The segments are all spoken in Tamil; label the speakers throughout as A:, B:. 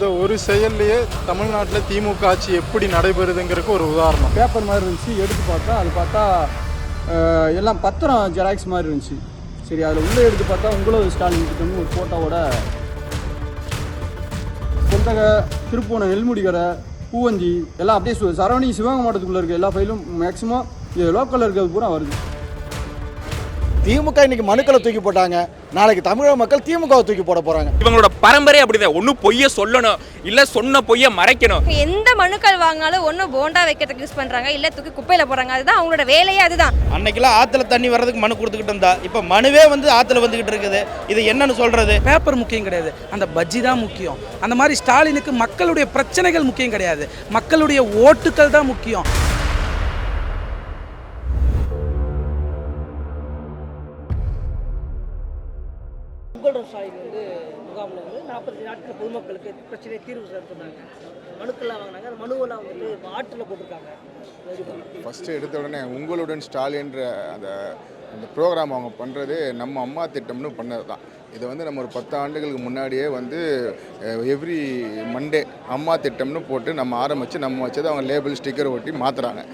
A: இந்த ஒரு செயல்லையே தமிழ்நாட்டில் திமுக ஆட்சி எப்படி நடைபெறுதுங்கிறதுக்கு ஒரு உதாரணம்.
B: பேப்பர் மாதிரி இருந்துச்சு எடுத்து பார்த்தா அது பார்த்தா எல்லாம் பத்திரம் ஜெராக்ஸ் மாதிரி இருந்துச்சு. சரி அதில் உள்ளே எடுத்து பார்த்தா உங்களோட ஸ்டாலின் கிட்ட ஒரு ஃபோட்டோவோட கொண்டக நெல்முடி கடை பூவஞ்சி எல்லாம் அப்படியே சரவணி சிவகங்கை மாவட்டத்துக்குள்ளே இருக்க எல்லா ஃபைலும் மேக்ஸிமம் இது லோக்கலில் இருக்கிறது பூரா வருது.
C: திமுக இன்னைக்கு மனுக்களை தூக்கி போட்டாங்க. நாளைக்கு தமிழக மக்கள் திமுகவை தூக்கி போட போறாங்க.
D: இவங்களோட பரம்பரை அப்படிதான். ஒன்றும் பொய்ய சொல்லணும் இல்லை சொன்ன பொய்ய மறைக்கணும்.
E: எந்த மனுக்கள் வாங்கினாலும் ஒன்று போண்டா வைக்கிறதுக்கு யூஸ் பண்ணுறாங்க இல்லை தூக்கி குப்பையில் போடுறாங்க. அதுதான் அவங்களோட வேலையே அதுதான்.
F: அன்னைக்கெல்லாம் ஆத்துல தண்ணி வர்றதுக்கு மனு கொடுத்துக்கிட்டு இருந்தா. இப்போ மனுவே வந்து ஆத்துல வந்துகிட்டு இருக்குது. இது என்னன்னு சொல்றது?
G: பேப்பர் முக்கியம் கிடையாது. அந்த பஜ்ஜி தான் முக்கியம். அந்த மாதிரி ஸ்டாலினுக்கு மக்களுடைய பிரச்சனைகள் முக்கியம் கிடையாது. மக்களுடைய ஓட்டுக்கள் தான் முக்கியம்.
H: விவசாயிகள் வந்து முகாமில் வந்து நாற்பத்தஞ்சு நாட்கள் பொதுமக்களுக்கு பிரச்சனையை தீர்வு சொன்னாங்க. மனுக்கள்லாம் வாங்கினாங்க. அந்த மனுவெல்லாம் வந்துட்டு ஆற்றில் போட்டிருக்காங்க.
I: ஃபஸ்ட்டு எடுத்த உடனே உங்களுடன் ஸ்டாலின்ற அந்த இந்த ப்ரோக்ராம் அவங்க பண்ணுறது நம்ம அம்மா திட்டம்னு பண்ணது தான் இதை வந்து நம்ம ஒரு பத்து ஆண்டுகளுக்கு முன்னாடியே வந்து எவ்ரி மண்டே அம்மா திட்டம்னு போட்டு நம்ம ஆரம்பித்து நம்ம வச்சது அவங்க லேபிள் ஸ்டிக்கர் ஒட்டி மாற்றுறாங்க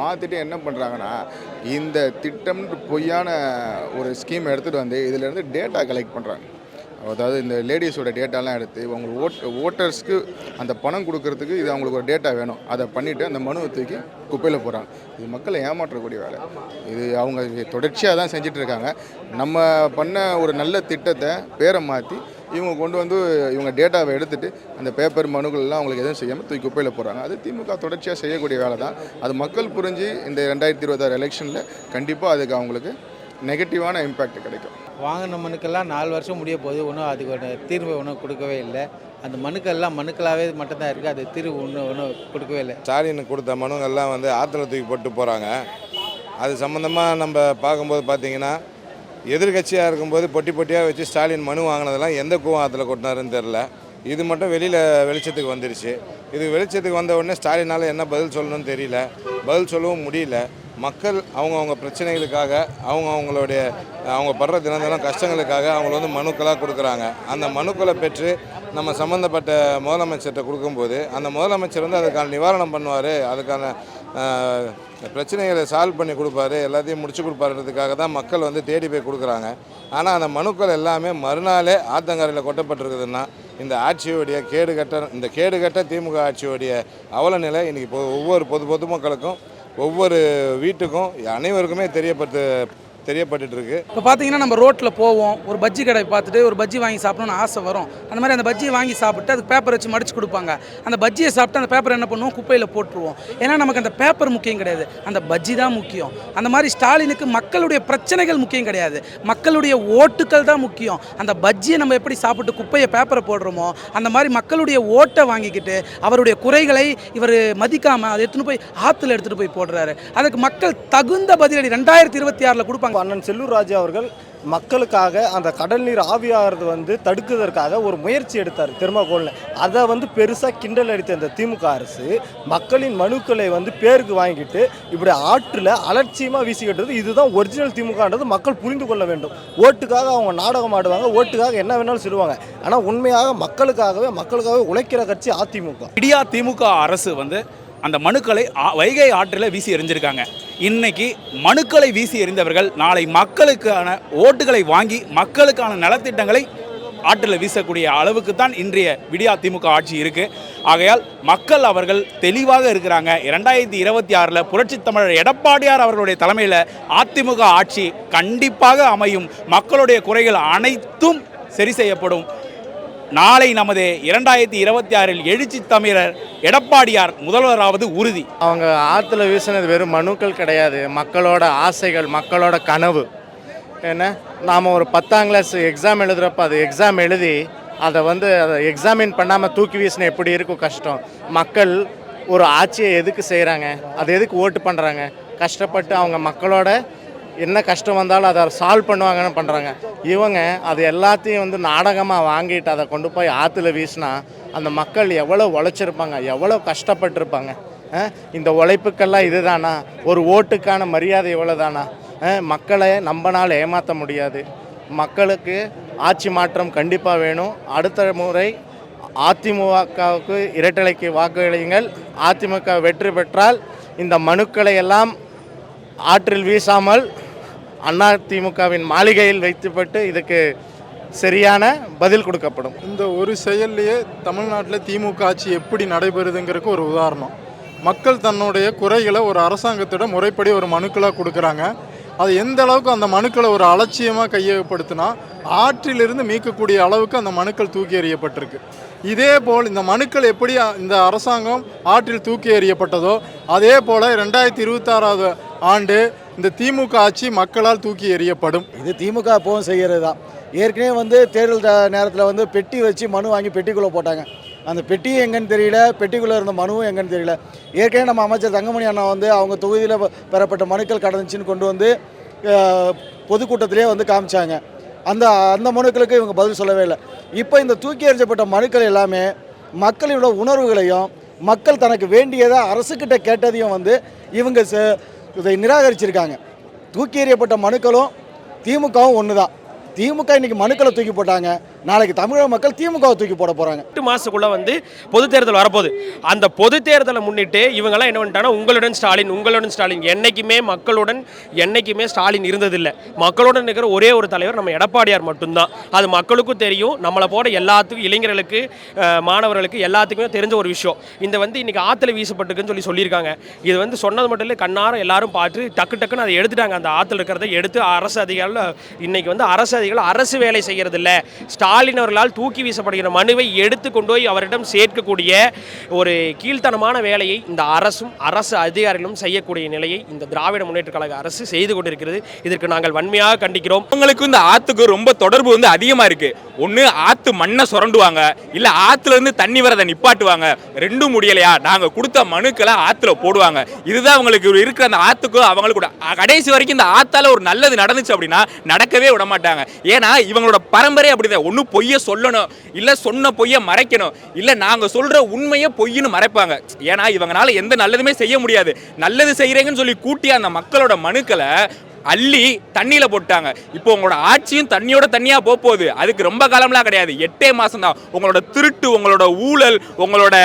I: மாற்றிட்டு என்ன பண்ணுறாங்கன்னா இந்த திட்டம்னு பொய்யான ஒரு ஸ்கீம் எடுத்துகிட்டு வந்து இதிலேருந்து டேட்டா கலெக்ட் பண்ணுறாங்க அதாவது இந்த லேடிஸோட டேட்டாலாம் எடுத்து அவங்க ஓட் ஓட்டர்ஸ்க்கு அந்த பணம் கொடுக்கறதுக்கு இது அவங்களுக்கு ஒரு டேட்டா வேணும். அதை பண்ணிவிட்டு அந்த மனுவை தூக்கி குப்பையில் போகிறாங்க இது மக்களை ஏமாற்றக்கூடிய வேலை. இது அவங்க தொடர்ச்சியாக தான் செஞ்சுட்டு இருக்காங்க. நம்ம பண்ண ஒரு நல்ல திட்டத்தை பேரை மாற்றி இவங்க கொண்டு வந்து இவங்க டேட்டாவை எடுத்துகிட்டு அந்த பேப்பர் மனுக்கள்லாம் அவங்களுக்கு எதுவும் செய்யாமல் தூக்கி குப்பையில் போகிறாங்க அது திமுக தொடர்ச்சியாக செய்யக்கூடிய வேலை தான் அது மக்கள் புரிஞ்சு இந்த ரெண்டாயிரத்தி இருபத்தாறு எலெக்ஷனில் கண்டிப்பாக அதுக்கு அவங்களுக்கு நெகட்டிவான இம்பேக்ட் கிடைக்கும்.
J: வாங்கின மனுக்கெல்லாம் நாலு வருஷம் முடிய போகுது. ஒன்றும் அதுக்கு ஒரு தீர்வு ஒன்றும் கொடுக்கவே இல்லை. அந்த மனுக்கெல்லாம் மனுக்களாகவே மட்டும்தான் இருக்குது அது தீர்வு ஒன்றும் ஒன்றும் கொடுக்கவே இல்லை.
K: ஸ்டாலினுக்கு கொடுத்த மனுங்கள்லாம் வந்து ஆற்றுல தூக்கி போட்டு போகிறாங்க அது சம்மந்தமாக நம்ம பார்க்கும்போது பார்த்தீங்கன்னா எதிர்கட்சியாக இருக்கும்போது பொட்டி பொட்டியாக வச்சு ஸ்டாலின் மனு வாங்கினதெல்லாம் எந்த கூவம் ஆற்றுல கொட்டினாருன்னு தெரில இது மட்டும் வெளியில் வெளிச்சத்துக்கு வந்துருச்சு. இது வெளிச்சத்துக்கு வந்த உடனே ஸ்டாலினால் என்ன பதில் சொல்லணும்னு தெரியல. பதில் சொல்லவும் முடியல. மக்கள் அவங்கவுங்க பிரச்சனைகளுக்காக அவங்க அவங்களுடைய அவங்க படுற தினம் தினம் கஷ்டங்களுக்காக அவங்கள வந்து மனுக்களாக கொடுக்குறாங்க. அந்த மனுக்களை பெற்று நம்ம சம்மந்தப்பட்ட முதலமைச்சர்கிட்ட கொடுக்கும்போது அந்த முதலமைச்சர் வந்து அதுக்கான நிவாரணம் பண்ணுவார். அதுக்கான பிரச்சனைகளை சால்வ் பண்ணி கொடுப்பாரு. எல்லாத்தையும் முடிச்சு கொடுப்பாருன்றதுக்காக தான் மக்கள் வந்து தேடி போய் கொடுக்குறாங்க. ஆனால் அந்த மனுக்கள் எல்லாமே மறுநாளே ஆத்தங்கரையில் கொட்டப்பட்டிருக்குதுன்னா இந்த ஆட்சியோடைய கேடுகட்ட இந்த கேடுகட்ட திமுக ஆட்சியோடைய அவல நிலை இன்றைக்கி ஒவ்வொரு பொது பொதுமக்களுக்கும் ஒவ்வொரு வீட்டுக்கும் அனைவருக்குமே தெரியப்பட்டு தெரியப்பட்டு இருக்கு
G: இப்போ பார்த்தீங்கன்னா நம்ம ரோட்டில் போவோம் ஒரு பஜ்ஜி கடை பார்த்துட்டு ஒரு பஜ்ஜி வாங்கி சாப்பிடணும்னு ஆசை வரும். அந்த மாதிரி அந்த பஜ்ஜியை வாங்கி சாப்பிட்டு அதுக்கு பேப்பர் வச்சு மடிச்சு கொடுப்பாங்க. அந்த பஜ்ஜியை சாப்பிட்டு அந்த பேப்பர் என்ன பண்ணுவோம்? குப்பையில் போட்டுருவோம். ஏன்னா நமக்கு அந்த பேப்பர் முக்கியம் கிடையாது. அந்த பஜ்ஜி தான் முக்கியம். அந்த மாதிரி ஸ்டாலினுக்கு மக்களுடைய பிரச்சனைகள் முக்கியம் கிடையாது. மக்களுடைய ஓட்டுக்கள் தான் முக்கியம். அந்த பஜ்ஜியை நம்ம எப்படி சாப்பிட்டு குப்பையை பேப்பரை போடுறோமோ அந்த மாதிரி மக்களுடைய ஓட்டை வாங்கிக்கிட்டு அவருடைய குறைகளை இவர் மதிக்காமல் அதை எடுத்துன்னு போய் ஆற்றுல எடுத்துகிட்டு போய் போடுறாரு. அதுக்கு மக்கள் தகுந்த பதிலடி ரெண்டாயிரத்தி இருபத்தி ஆறில் கொடுப்பாங்க.
C: அண்ணன் செல்லூர் ராஜா அவர்கள் மக்களுக்காக அந்த கடல் நீர் ஆவியாகிறது வந்து தடுக்குவதற்காக ஒரு முயற்சி எடுத்தார் திருமகோலில் அதை வந்து பெருசாக கிண்டல் அடித்த இந்த திமுக அரசு மக்களின் மனுக்களை வந்து பேருக்கு வாங்கிட்டு இப்படி ஆற்றில் அலட்சியமாக வீசிக்கிட்டது இதுதான் ஒரிஜினல் திமுகன்றது மக்கள் புரிந்து கொள்ள வேண்டும். ஓட்டுக்காக அவங்க நாடகம் ஆடுவாங்க ஓட்டுக்காக என்ன வேணாலும் சொல்லுவாங்க. ஆனால் உண்மையாக மக்களுக்காகவே மக்களுக்காகவே உழைக்கிற கட்சி அதிமுக.
L: இடியா திமுக அரசு வந்து அந்த மனுக்களை வைகை ஆற்றில் வீசி எறிஞ்சிருக்காங்க. இன்னைக்கு மனுக்களை வீசி எறிந்தவர்கள் நாளை மக்களுக்கான ஓட்டுகளை வாங்கி மக்களுக்கான நலத்திட்டங்களை ஆற்றில் வீசக்கூடிய அளவுக்கு தான் இன்றைய விடியா திமுக ஆட்சி இருக்கு. ஆகையால் மக்கள் அவர்கள் தெளிவாக இருக்கிறாங்க. இரண்டாயிரத்தி இருபத்தி ஆறில் புரட்சி தமிழர் எடப்பாடியார் அவர்களுடைய தலைமையில் அதிமுக ஆட்சி கண்டிப்பாக அமையும். மக்களுடைய குறைகள் அனைத்தும் சரி செய்யப்படும். நாளை நமது இரண்டாயிரத்தி இருபத்தி ஆறில் எழுச்சி தமிழர் எடப்பாடியார் முதல்வராவது உறுதி.
J: அவங்க ஆற்றுல வீசினது வெறும் மனுக்கள் கிடையாது. மக்களோட ஆசைகள் மக்களோட கனவு. என்ன? நாம் ஒரு பத்தாம் கிளாஸ் எக்ஸாம் எழுதுகிறப்ப அது எக்ஸாம் எழுதி அதை வந்து அதை எக்ஸாமின் பண்ணாமல் தூக்கி வீசின எப்படி இருக்கும் கஷ்டம்? மக்கள் ஒரு ஆட்சியை எதுக்கு செய்கிறாங்க அது எதுக்கு ஓட்டு பண்ணுறாங்க கஷ்டப்பட்டு அவங்க மக்களோட என்ன கஷ்டம் வந்தாலும் அதை சால்வ் பண்ணுவாங்கன்னு பண்ணுறாங்க இவங்க அது எல்லாத்தையும் வந்து நாடகமாக வாங்கிட்டு அதை கொண்டு போய் ஆற்றுல வீசினா அந்த மக்கள் எவ்வளோ உழைச்சிருப்பாங்க எவ்வளோ கஷ்டப்பட்டிருப்பாங்க. இந்த உழைப்புக்கெல்லாம் இதுதானா? ஒரு ஓட்டுக்கான மரியாதை இவ்வளோதானா மக்களை நம்பனால் ஏமாற்ற முடியாது. மக்களுக்கு ஆட்சி மாற்றம் கண்டிப்பாக வேணும். அடுத்த முறை அதிமுகவுக்கு இரட்டலைக்கு வாக்களியுங்கள் அதிமுக வெற்றி பெற்றால் இந்த மனுக்களை எல்லாம் ஆற்றில் வீசாமல் அதிமுகவின் மாளிகையில் வைத்துப்பட்டு இதுக்கு சரியான பதில் கொடுக்கப்படும்.
A: இந்த ஒரு செயல்லையே தமிழ்நாட்டில் திமுக ஆட்சி எப்படி நடைபெறுதுங்கிறதுக்கு ஒரு உதாரணம். மக்கள் தன்னுடைய குறைகளை ஒரு அரசாங்கத்திடம் முறைப்படி ஒரு மனுக்களாக கொடுக்குறாங்க. அது எந்த அளவுக்கு அந்த மனுக்களை ஒரு அலட்சியமாக கையகப்படுத்தினா ஆற்றிலிருந்து மீட்கக்கூடிய அளவுக்கு அந்த மனுக்கள் தூக்கி எறியப்பட்டிருக்கு. இதே போல் இந்த மனுக்கள் எப்படி இந்த அரசாங்கம் ஆற்றில் தூக்கி எறியப்பட்டதோ அதே போல் ரெண்டாயிரத்தி இருபத்தாறாவது ஆண்டு இந்த திமுக ஆட்சி மக்களால் தூக்கி எறியப்படும்.
M: இது திமுக அப்பவும் செய்கிறது தான் ஏற்கனவே வந்து தேர்தல் நேரத்தில் வந்து பெட்டி வச்சு மனு வாங்கி பெட்டிக்குள்ளே போட்டாங்க. அந்த பெட்டி எங்கன்னு தெரியல பெட்டிக்குள்ளே இருந்த மனுவும் எங்கன்னு தெரியல. ஏற்கனவே நம்ம அமைச்சர் தங்கமணி அண்ணா வந்து அவங்க தொகுதியில் பெறப்பட்ட மனுக்கள் கடந்துச்சுன்னு கொண்டு வந்து பொதுக்கூட்டத்திலே வந்து காமிச்சாங்க. அந்த அந்த மனுக்களுக்கு இவங்க பதில் சொல்லவே இல்லை. இப்போ இந்த தூக்கி எறிஞ்சப்பட்ட மனுக்கள் எல்லாமே மக்களோட உணர்வுகளையும் மக்கள் தனக்கு வேண்டியதை அரசுக்கிட்ட கேட்டதையும் வந்து இவங்க ச- இதை நிராகரிச்சிருக்காங்க. தூக்கி எறியப்பட்ட மனுக்களும் திமுகவும் ஒன்று தான் திமுக இன்றைக்கி மனுக்களை தூக்கி போட்டாங்க. நாளைக்கு தமிழக மக்கள் திமுக தூக்கி போட போகிறாங்க
N: எட்டு மாதத்துக்குள்ளே வந்து பொது தேர்தல் வரப்போகுது. அந்த பொது தேர்தலை முன்னிட்டு இவங்கெல்லாம் என்ன பண்ணிட்டாங்கன்னா உங்களுடன் ஸ்டாலின் உங்களுடன் ஸ்டாலின். என்னைக்குமே மக்களுடன் என்னைக்குமே ஸ்டாலின் இருந்ததில்லை. மக்களுடன் இருக்கிற ஒரே ஒரு தலைவர் நம்ம எடப்பாடியார் மட்டும்தான். அது மக்களுக்கும் தெரியும் நம்மளை போட எல்லாத்துக்கும் இளைஞர்களுக்கு மாணவர்களுக்கு எல்லாத்துக்குமே தெரிஞ்ச ஒரு விஷயம். இந்த வந்து இன்னைக்கு ஆற்றுல வீசப்பட்டுக்குன்னு சொல்லி சொல்லியிருக்காங்க. இது வந்து சொன்னது மட்டும் இல்லை கண்ணாரம் எல்லாரும் பார்த்து டக்கு டக்குன்னு அதை எடுத்துட்டாங்க. அந்த ஆற்றுல இருக்கிறத எடுத்து அரசு அதிகாரிகள் இன்னைக்கு வந்து அரசு அதிகாரிகள் அரசு வேலை செய்கிறதில்ல ஸ்டாலின் அவர்களால் தூக்கி வீசப்படுகிற மனுவை எடுத்து கொண்டு போய் அவரிடம் சேர்க்கக்கூடிய ஒரு கீழ்த்தனமான வேலையை இந்த அரசும் அரசு அதிகாரிகளும் செய்யக்கூடிய நிலையை இந்த திராவிட முன்னேற்ற கழக அரசு செய்து கொண்டிருக்கிறது. இதற்கு நாங்கள் வன்மையாக கண்டிக்கிறோம்.
D: உங்களுக்கு இந்த ஆத்துக்கு ரொம்ப தொடர்பு வந்து அதிகமாக இருக்கு. ஒன்று ஆத்து மண்ணை சுரண்டுவாங்க. இல்லை ஆத்துல இருந்து தண்ணி வரதை நிப்பாட்டுவாங்க. ரெண்டும் முடியலையா? நாங்கள் கொடுத்த மனுக்களை ஆத்துல போடுவாங்க. இதுதான் அவங்களுக்கு இருக்கிற அந்த ஆற்றுக்கும் அவங்களுக்கு கடைசி வரைக்கும் இந்த ஆத்தால ஒரு நல்லது நடந்துச்சு அப்படின்னா நடக்கவே விட மாட்டாங்க ஏன்னா இவங்களோட பரம்பரை அப்படிதான். ஒன்று பொய்யை சொல்லணும் இல்லை சொன்ன பொய்யை மறைக்கணும் இல்லை நாங்கள் சொல்கிற உண்மையை பொய்ன்னு மறைப்பாங்க. ஏன்னா இவங்களால எந்த நல்லதுமே செய்ய முடியாது. நல்லது செய்கிறேங்கன்னு சொல்லி கூட்டி அந்த மக்களோட மனுக்களை அள்ளி தண்ணியில் போட்டாங்க இப்போ உங்களோட ஆட்சியும் தண்ணியோட தண்ணியாக போக போகுது. அதுக்கு ரொம்ப காலம்லாம் கிடையாது. எட்டே மாதம் தான். உங்களோட திருட்டு உங்களோட ஊழல் உங்களோட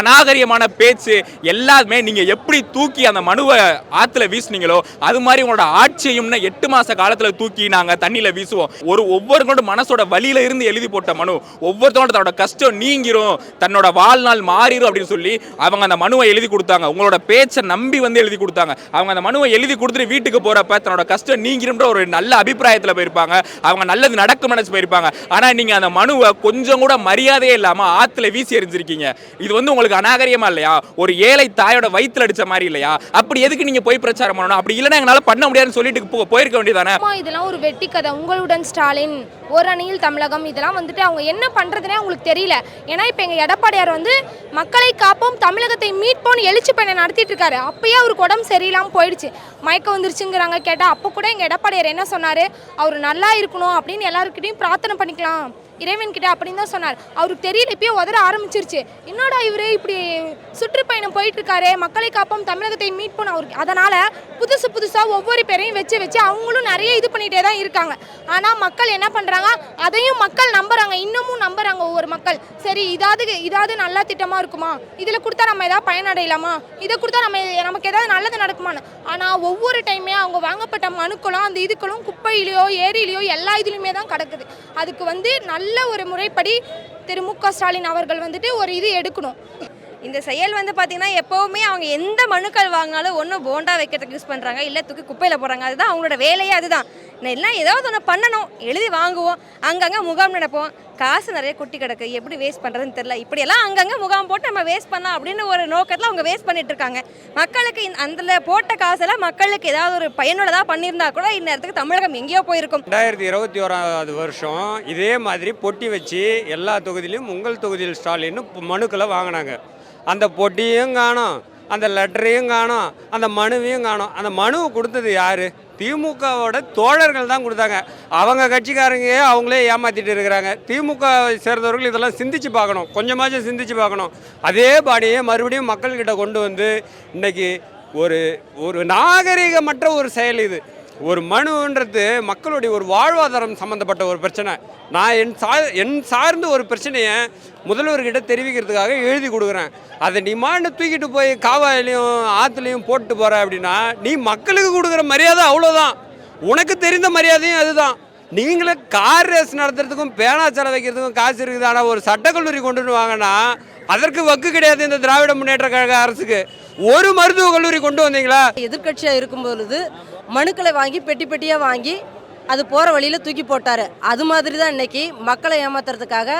D: அநாகரியமான பேச்சு எல்லாமே நீங்கள் எப்படி தூக்கி அந்த மனுவை ஆற்றுல வீசுனீங்களோ அது மாதிரி உங்களோட ஆட்சியும்னு எட்டு மாத காலத்தில் தூக்கி நாங்கள் தண்ணியில் வீசுவோம். ஒரு ஒவ்வொருத்தோட மனசோட வழியில இருந்து எழுதி போட்ட மனு ஒவ்வொருத்தோட தன்னோட கஷ்டம் நீங்கிரும் தன்னோட வாழ்நாள் மாறிடும் அப்படின்னு சொல்லி அவங்க அந்த மனுவை எழுதி கொடுத்தாங்க. உங்களோட பேச்சை நம்பி வந்து எழுதி கொடுத்தாங்க. அவங்க அந்த மனுவை எழுதி கொடுத்துட்டு வீட்டுக்கு போகிறப்ப தன்னோட கஷ்டம் நீங்கிரும்ன்ற ஒரு நல்ல அபிப்பிராயத்தில் போயிருப்பாங்க. அவங்க நல்லது நடக்கும் நினச்சி போயிருப்பாங்க. ஆனால் நீங்கள் அந்த மனுவை கொஞ்சம் கூட மரியாதையே இல்லாமல் ஆற்றுல வீசி எரிஞ்சிருக்கீங்க இது வந்து உங்களுக்கு அநாகரியமாக இல்லையா? ஒரு ஏழை தாயோட வயிற்றுல அடித்த மாதிரி இல்லையா? அப்படி எதுக்கு நீங்கள் போய் பிரச்சாரம் பண்ணணும்? அப்படி இல்லைன்னா எங்களால பண்ண முடியாதுன்னு சொல்லிட்டு போயிருக்க வேண்டியதானே
E: இதெல்லாம் ஒரு வெட்டி கதை. உங்களுடன் ஸ்டாலின் ஒரு அணியில் தமிழகம் இதெல்லாம் வந்துட்டு அவங்க என்ன பண்ணுறதுனே அவங்களுக்கு தெரியல. ஏன்னா இப்போ எங்கள் எடப்பாடியார் வந்து மக்களை காப்போம் தமிழகத்தை மீட்போம்னு எழுச்சி பயணம் நடத்திட்டு இருக்காரு. அப்பயே அவருக்கு உடம்பு சரியில்லாமல் போயிடுச்சு. மயக்கம் வந்துருச்சுங்கிறாங்க கேட்டால் அப்போ கூட எங்கள் எடப்பாடியார் என்ன சொன்னார்? அவர் நல்லா இருக்கணும் அப்படின்னு எல்லாருக்கிட்டையும் பிரார்த்தனை பண்ணிக்கலாம். இறைவன்கிட்ட அப்படின்னு தான் சொன்னார். அவருக்கு தெரியல இப்பயே உதற ஆரம்பிச்சிருச்சு. என்னடா இவரு இப்படி சுற்றுப்பயணம் போயிட்டு இருக்காரு மக்களை காப்போம் தமிழகத்தை பண்ண அவருக்கு அதனால புதுசு புதுசாக ஒவ்வொரு பேரையும் வச்சு வச்சு அவங்களும் நிறைய இது பண்ணிட்டே தான் இருக்காங்க. ஆனால் மக்கள் என்ன பண்ணுறாங்க அதையும் மக்கள் நம்புறாங்க. இன்னமும் நம்புறாங்க ஒவ்வொரு மக்கள். சரி இதாவது இதாவது நல்ல திட்டமாக இருக்குமா? இதில் கொடுத்தா நம்ம ஏதாவது பயனடையலாமா இதை கொடுத்தா நம்ம நமக்கு ஏதாவது நல்லது நடக்குமான்னு. ஆனால் ஒவ்வொரு டைமே அவங்க வாங்கப்பட்ட மனுக்களும் அந்த இதுக்களும் குப்பையிலையோ ஏரியிலையோ எல்லா இதுலையுமே தான் கிடக்குது. அதுக்கு வந்து நல்ல நல்ல ஒரு முறைப்படி திரு மு க ஸ்டாலின் அவர்கள் வந்துட்டு ஒரு இது எடுக்கணும்.
O: இந்த செயல் வந்து பார்த்தீங்கன்னா எப்போவுமே அவங்க எந்த மனுக்கள் வாங்கினாலும் ஒன்று போண்டா வைக்கிறதுக்கு யூஸ் பண்ணுறாங்க இல்லை தூக்கி குப்பையில் போடுறாங்க. அதுதான் அவங்களோட வேலையே அதுதான். எல்லாம் ஏதாவது ஒன்று பண்ணணும். எழுதி வாங்குவோம். அங்கங்கே முகாம் நடப்போம். காசு நிறைய கொட்டி கிடக்கு. எப்படி வேஸ்ட் பண்ணுறதுன்னு தெரில இப்படியெல்லாம் அங்கங்கே முகாம் போட்டு நம்ம வேஸ்ட் பண்ணலாம் அப்படின்னு ஒரு நோக்கத்தில் அவங்க வேஸ்ட் பண்ணிட்டு இருக்காங்க. மக்களுக்கு அந்த போட்ட காசெல்லாம் மக்களுக்கு ஏதாவது ஒரு பயனுள்ளதாக பண்ணியிருந்தா கூட இந்நேரத்துக்கு தமிழகம் எங்கேயோ போயிருக்கும்.
P: ரெண்டாயிரத்தி இருபத்தி ஓராவது வருஷம் இதே மாதிரி பொட்டி வச்சு எல்லா தொகுதியிலும் உங்கள் தொகுதியில் ஸ்டாலின்னு மனுக்களை வாங்கினாங்க. அந்த பொட்டியும் காணோம். அந்த லெட்டரையும் காணும். அந்த மனுவையும் காணும். அந்த மனுவை கொடுத்தது யார்? திமுகவோட தோழர்கள் தான் கொடுத்தாங்க. அவங்க கட்சிக்காரங்க அவங்களே ஏமாத்திட்டு இருக்கிறாங்க. திமுக சேர்ந்தவர்கள் இதெல்லாம் சிந்திச்சு பார்க்கணும். கொஞ்சமாச்சும் சிந்திச்சு பார்க்கணும். அதே பாடியை மறுபடியும் மக்கள்கிட்ட கொண்டு வந்து இன்னைக்கு ஒரு ஒரு நாகரிகமற்ற ஒரு செயல் இது. ஒரு மனுன்றது மக்களுடைய ஒரு வாழ்வாதாரம் சம்மந்தப்பட்ட ஒரு பிரச்சனை. நான் என் சா என் சார்ந்த ஒரு பிரச்சனையை முதல்வர்கிட்ட தெரிவிக்கிறதுக்காக எழுதி கொடுக்குறேன். அதை நீ மாண்டு தூக்கிட்டு போய் காவாயிலையும் ஆற்றுலையும் போட்டு போகிற அப்படின்னா நீ மக்களுக்கு கொடுக்குற மரியாதை அவ்வளோதான் உனக்கு தெரிந்த மரியாதையும் அதுதான். நீங்களே கார் ரேஸ் நடத்துறதுக்கும் பேனா செலவு வைக்கிறதுக்கும் காசு இருக்குது ஆனால் ஒரு சட்டக்கல்லூரி கொண்டு வந்து வாங்கினா அதற்கு வக்கு கிடையாது இந்த திராவிட முன்னேற்ற கழக அரசுக்கு. ஒரு மருத்துவக் கல்லூரி கொண்டு வந்தீங்களா?
Q: எதிர்க்கட்சியாக இருக்கும் பொழுது மனுக்களை வாங்கி பெட்டி பெட்டியாக வாங்கி அது போகிற வழியில் தூக்கி போட்டார். அது மாதிரி தான் இன்னைக்கு மக்களை ஏமாத்துறதுக்காக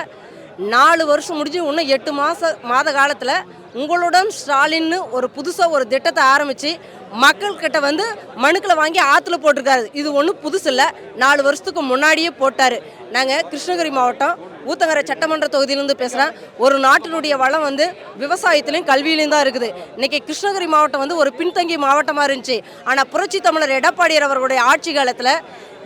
Q: நாலு வருஷம் முடிஞ்சு இன்னும் எட்டு மாத மாத காலத்தில் உங்களுடன் ஸ்டாலின்னு ஒரு புதுசாக ஒரு திட்டத்தை ஆரம்பித்து மக்கள்கிட்ட வந்து மனுக்களை வாங்கி ஆற்றுல போட்டிருக்காரு. இது ஒன்றும் புதுசு இல்லை நாலு வருஷத்துக்கு முன்னாடியே போட்டார். நாங்கள் கிருஷ்ணகிரி மாவட்டம் ஊத்தங்கரை சட்டமன்ற தொகுதியிலிருந்து பேசுகிறேன் ஒரு நாட்டினுடைய வளம் வந்து விவசாயத்திலையும் கல்வியிலையும் தான் இருக்குது. இன்னைக்கு கிருஷ்ணகிரி மாவட்டம் வந்து ஒரு பின்தங்கிய மாவட்டமாக இருந்துச்சு. ஆனால் புரட்சி தமிழர் எடப்பாடியார் அவர்களுடைய ஆட்சி காலத்தில்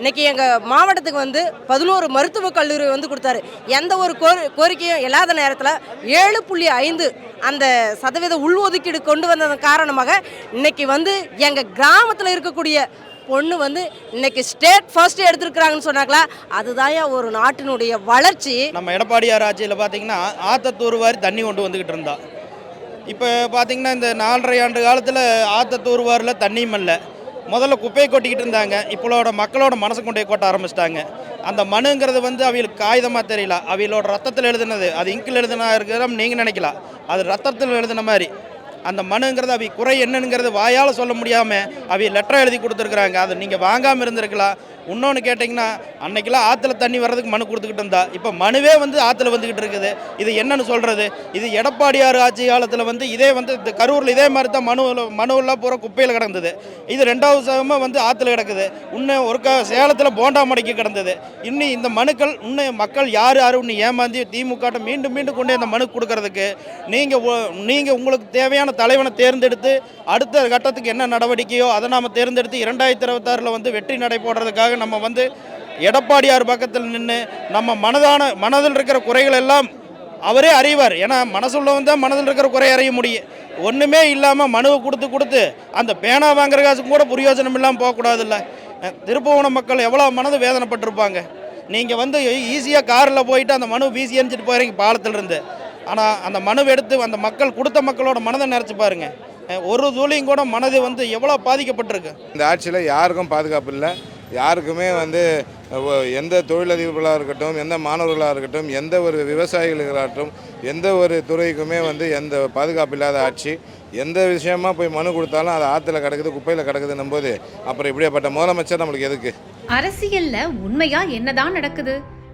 Q: இன்னைக்கு எங்கள் மாவட்டத்துக்கு வந்து பதினோரு மருத்துவக் கல்லூரி வந்து கொடுத்தாரு. எந்த ஒரு கோரி கோரிக்கையும் இல்லாத நேரத்தில் ஏழு புள்ளி ஐந்து அந்த சதவீத உள்ஒதுக்கீடு கொண்டு வந்ததன் காரணமாக இன்னைக்கு வந்து எங்கள் கிராமத்தில் இருக்கக்கூடிய பொண்ணு வந்து இன்னைக்கு ஸ்டேட் ஃபர்ஸ்ட் எடுத்திருக்கிறாங்கன்னு சொன்னாங்களா? அதுதான் ஒரு நாட்டினுடைய வளர்ச்சி.
F: நம்ம எடப்பாடியார் ஆட்சியில் பார்த்தீங்கன்னா ஆத்தத்தூர் வாரி தண்ணி கொண்டு வந்துக்கிட்டு இருந்தா. இப்போ பார்த்தீங்கன்னா இந்த நாலரை ஆண்டு காலத்தில் ஆத்தத்தூர் வாரில் தண்ணியும் இல்லை. முதல்ல குப்பையை கொட்டிக்கிட்டு இருந்தாங்க. இப்போளோட மக்களோட மனசு கொண்டே கொட்ட ஆரம்பிச்சிட்டாங்க. அந்த மனுங்கிறது வந்து அவங்களுக்கு காகிதமாக தெரியல. அவங்களோட ரத்தத்தில் எழுதுனது. அது இங்கில் எழுதுனா இருக்கிறத நீங்கள் நினைக்கலாம். அது ரத்தத்தில் எழுதின மாதிரி. அந்த மனுங்கிறது அவி குறை என்னங்கிறது வாயால் சொல்ல முடியாமல் அவி லெட்டர் எழுதி கொடுத்துருக்குறாங்க. அதை நீங்கள் வாங்காமல் இருந்திருக்கலாம். இன்னொன்று கேட்டிங்கன்னா அன்னைக்கெல்லாம் ஆற்றுல தண்ணி வர்றதுக்கு மனு கொடுத்துக்கிட்டு இருந்தா. இப்போ மனுவே வந்து ஆற்றுல வந்துக்கிட்டு இருக்குது. இது என்னன்னு சொல்கிறது இது எடப்பாடியார் ஆட்சி காலத்தில் வந்து இதே வந்து இந்த கரூரில் இதே மாதிரி தான் மனு மனுவெல்லாம் பூரா குப்பையில் கிடந்தது. இது ரெண்டாவது சகமாக வந்து ஆற்றுல கிடக்குது. இன்னும் ஒரு க சேலத்தில் போண்டா மடைக்கு கிடந்தது. இன்னும் இந்த மனுக்கள் இன்னும் மக்கள் யார் யார் இன்னும் ஏமாந்தி திமுக மீண்டும் மீண்டும் கொண்டு இந்த மனு கொடுக்கறதுக்கு நீங்கள் நீங்கள் உங்களுக்கு தேவையான தலைவனை தேர்ந்தெடுத்து அடுத்த கட்டத்துக்கு என்ன நடவடிக்கையோ அதை நாம் தேர்ந்தெடுத்து இரண்டாயிரத்தி இருபத்தாறில் வந்து வெற்றி நடை போடுறதுக்காக நம்ம வந்து எடப்பாடியார் பக்கத்தில் நின்று நம்ம மனதான மனதில் இருக்கிற குறைகள் எல்லாம் அவரே அறிவார். ஏன்னா மனசுள்ளவன் தான் மனதில் இருக்கிற குறை அறிய முடியும். ஒன்றுமே இல்லாமல் மனுவை கொடுத்து கொடுத்து அந்த பேனா வாங்குற காசுக்கு கூட பிரயோஜனம் இல்லாமல் போகக்கூடாதுல்ல. அஹ் மக்கள் எவ்வளோ மனது வேதனைப்பட்டிருப்பாங்க. நீங்கள் வந்து ஈஸியாக காரில் போயிட்டு அந்த மனு வீசி எரிஞ்சிட்டு போகிறீங்க பாலத்திலிருந்து. ஆனால் அந்த மனுவை எடுத்து அந்த மக்கள் கொடுத்த மக்களோட மனதை நினச்சி பாருங்க. ஒரு துளியும் கூட மனது வந்து எவ்வளோ பாதிக்கப்பட்டிருக்கு?
K: இந்த ஆட்சியில் யாருக்கும் பாதுகாப்பு இல்லை. யாருக்குமே வந்து எந்த தொழிலதிபர்களாக இருக்கட்டும் எந்த மாணவர்களாக இருக்கட்டும் எந்த ஒரு விவசாயிகளாகட்டும் எந்த ஒரு துறைக்குமே வந்து எந்த பாதுகாப்பு இல்லாத ஆட்சி. எந்த விஷயமா போய் மனு கொடுத்தாலும் அது ஆற்றுல கிடக்குது குப்பையில் கிடக்குதுன்னும் போது அப்புறம் இப்படியாப்பட்ட முதலமைச்சர் நம்மளுக்கு எதுக்கு?
R: அரசியல்ல உண்மையா என்னதான் நடக்குது?